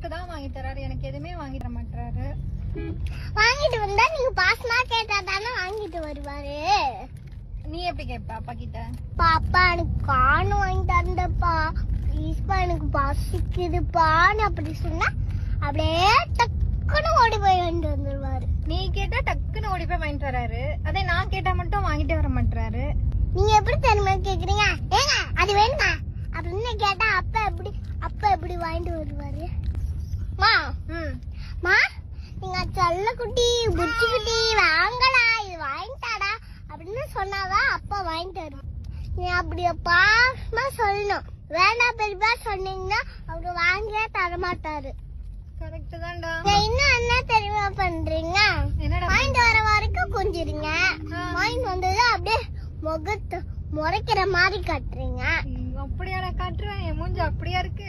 உனக்கு தான் வாங்கி தராரு. எனக்கு எதுவுமே வாங்கி தர மாட்டாரு வாங்கிட்டு வந்தா நீங்க பாசமா கேட்டா தானே வாங்கிட்டு வருவாரு. நீ எப்படி கேட்ப அப்பா கிட்ட பாப்பா எனக்கு காணு வாங்கி தந்தப்பா. ப்ளீஸ்ப்பா எனக்கு பசிக்குதுப்பான்னு அப்படி சொன்னா அப்படியே டக்குன்னு ஓடி போய் வாங்கிட்டு வந்துருவாரு. நீ கேட்டா டக்குன்னு ஓடி போய் வாங்கிட்டு வராரு. அதே நான் கேட்டா மட்டும் வாங்கிட்டு வர மாட்டாரு நீங்க எப்படி தெரியுமா கேக்குறீங்க? ஏங்க அது வேணுமா? அப்படின்னு கேட்டா அப்பா எப்படி வாங்கிட்டு வருவாரு மா ம் மா நீங்க செல்ல குட்டி குட்டி வாங்கடா இது வாங்கிட்டாடா அப்படின்னு சொன்னாதான் அப்பா வாங்கிட்டு வரும் நீ அப்படி பாசமா சொல்லணும். வேண்டாம் பெரியப்பா சொன்னீங்கன்னா அவரு வாங்கியே தர மாட்டாரு கரெக்ட் தான்டா இன்னும் என்ன தெரியுமா பண்றீங்க? என்னடா வாங்கிட்டு வர வரைக்கும் கொஞ்சிருங்க. வாங்கிட்டு வந்தது அப்படியே முகத்து முறைக்கிற மாதிரி கட்டுறீங்க. அப்படியாடா காட்டுறேன். என் மூஞ்சி அப்படியா இருக்கு?